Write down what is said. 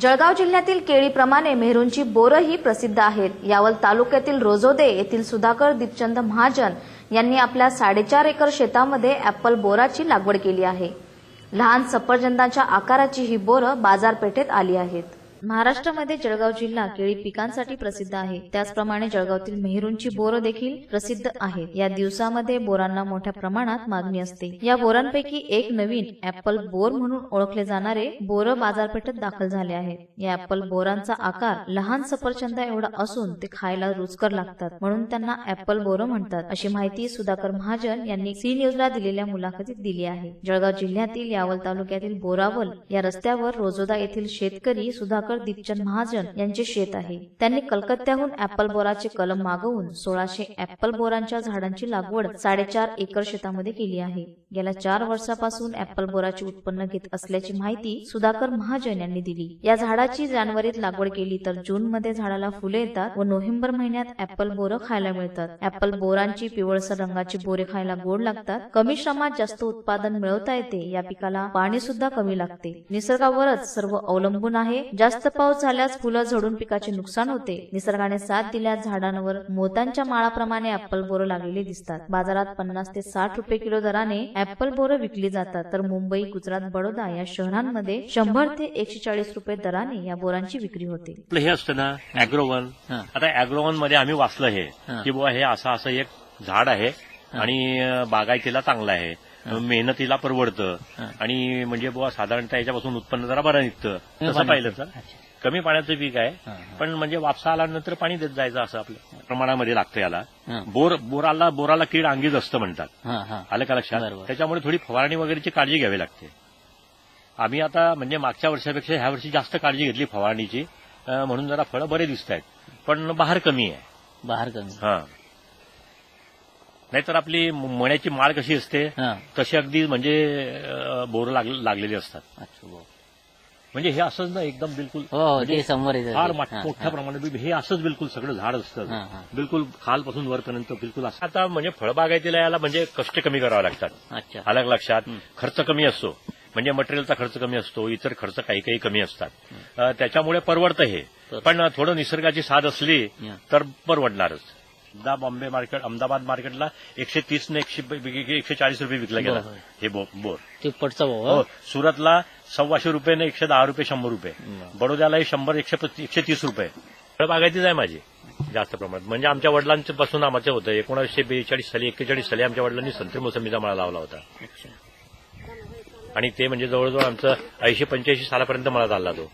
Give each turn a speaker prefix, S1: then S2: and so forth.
S1: जळगाव जिल्ह्यातील केळीप्रमाणे मेहरूंची बोरंही प्रसिद्ध आहेत. यावल तालुक्यातील रोजोदे येथील सुधाकर दीपचंद महाजन यांनी आपल्या साडेचार एकर शेतामध्ये ऍपल बोराची लागवड केली आहे. लहान सफरचंदाच्या आकाराची ही बोरं बाजारपेठेत आली आहेत. महाराष्ट्रामध्ये जळगाव जिल्हा केळी पिकांसाठी प्रसिद्ध आहे. त्याचप्रमाणे जळगावतील मेहरूंची बोरं देखील प्रसिद्ध आहेत. या दिवसामध्ये बोरांना मोठ्या प्रमाणात मागणी असते. या बोरांपैकी एक नवीन ऍपल बोर म्हणून ओळखले जाणारे बोर बाजारपेठेत दाखल झाले आहेत. या ऍपल बोरांचा आकार लहान सफरचंदा एवढा असून ते खायला रुचकर लागतात म्हणून त्यांना ऍपल बोरं म्हणतात. अशी माहिती सुधाकर महाजन यांनी सी न्यूजला दिलेल्या मुलाखतीत दिली आहे. जळगाव जिल्ह्यातील यावल तालुक्यातील बोरावल या रस्त्यावर रोजोदा येथील शेतकरी सुधाकर दीपचंद महाजन यांचे शेत आहे. त्यांनी कलकत्त्याहून ऍपल बोराचे कलम मागवून सोळाशे ऍपल बोरांच्या झाडांची लागवड साडेचार एकर शेतामध्ये केली आहे. गेल्या चार वर्षापासून ऍपल बोराचे उत्पन्न घेत असल्याची माहिती सुधाकर महाजन यांनी दिली. या झाडाची जानेवारीत लागवड केली तर जून मध्ये झाडाला फुले येतात व नोव्हेंबर महिन्यात ऍपल बोरं खायला मिळतात. ऍपल बोरांची पिवळसर रंगाची बोरे खायला गोड लागतात. कमी श्रमात जास्त उत्पादन मिळवता येते. या पिकाला पाणी सुद्धा कमी लागते. निसर्गावरच सर्व अवलंबून आहे. जास्त पाऊस झाल्यास फुलं झडून पिकाचे नुकसान होते. निसर्गाने साथ दिल्यास झाडांवर मोत्यांच्या माळाप्रमाणे ऍपल बोरं लागलेली दिसतात. बाजारात पन्नास ते साठ रुपये किलो दराने ऍपल बोरं विकली जातात. तर मुंबई गुजरात बडोदा या शहरांमध्ये शंभर ते एकशे चाळीस रुपये दराने या बोरांची विक्री होते.
S2: आपलं हे असतं ना अॅग्रोवन. आता अॅग्रोवनमध्ये आम्ही वाचलं हे. की बुवा हे असं असं एक झाड आहे आणि बागायतीला चांगलं आहे. मेहनतीला परवडतं. आणि म्हणजे बुवा साधारणतः याच्यापासून उत्पन्न जरा बरं निघतं. तसं पाहिलं तर. कमी पाण्याचं पीक आहे. पण म्हणजे वापसा आल्यानंतर पाणी देत जायचं असं आपल्या प्रमाणामध्ये लागतं याला. बोर बोराला बोराला कीड अंगीच असतं म्हणतात.
S3: हा हा.
S2: आलं का लक्षात. त्याच्यामुळे थोडी फवारणी वगैरेची काळजी घ्यावी लागते. आम्ही आता म्हणजे मागच्या वर्षापेक्षा ह्या वर्षी जास्त काळजी घेतली फवारणीची. म्हणून जरा फळं बरे दिसत आहेत पण बहार कमी आहे.
S3: बाहेर कमी.
S2: हा. नाहीतर आपली मण्याची माळ कशी असते
S3: हा.
S2: तशी अगदी म्हणजे बोरं लाग- लागलेली असतात.
S3: अच्छा.
S2: म्हणजे हे असंच ना एकदम बिलकुल
S3: हो हो
S2: म्हणजे
S3: ते समोर येतं.
S2: फार. मोठ-
S3: हा,
S2: मोठ्या
S3: हा.
S2: प्रमाणात बी- हे असंच बिलकुल सगळं झाड
S3: हा,
S2: असतं.
S3: हा.
S2: बिलकुल खालपासून वरपर्यंत बिलकुल असं. आता म्हणजे फळबागायतीला याला म्हणजे कष्ट कमी करावे लागतात.
S3: अच्छा.
S2: अलग लक्षात खर्च कमी असतो. म्हणजे मटेरियलचा खर्च कमी असतो इतर खर्च काही काही कमी असतात. अं, त्याच्यामुळे परवडतं हे. पण थोडं निसर्गाची साथ असली. तर परवडणारच. एकदा बॉम्बे मार्केट अहमदाबाद मार्केटला एकशे तीस ने एकशे एकशे चाळीस रुपये विकला गेला.
S3: बरं.
S2: हे बो- बोर
S3: ते पटचा भाऊ
S2: हो
S3: हा?
S2: सुरतला सव्वाशे रुपये ने एकशे दहा रुपये शंभर रुपये.
S3: बरं.
S2: बडोद्यालाही शंभर एकशे पस्ती- एकशे तीस रुपये. फळबागायतीच आहे माझी जास्त प्रमाणात. म्हणजे आमच्या वडिलांच्या पासून आमचं होतं. एकोणीसशे बेचाळीस साली एक्केचाळीस साली आमच्या वडिलांनी संत्री मोसंबीचा मळा लावला होता.
S3: अच्छा.
S2: आणि ते म्हणजे जवळजवळ आमचं ऐंशी पंच्याऐंशी सालापर्यंत मळा चालला तो.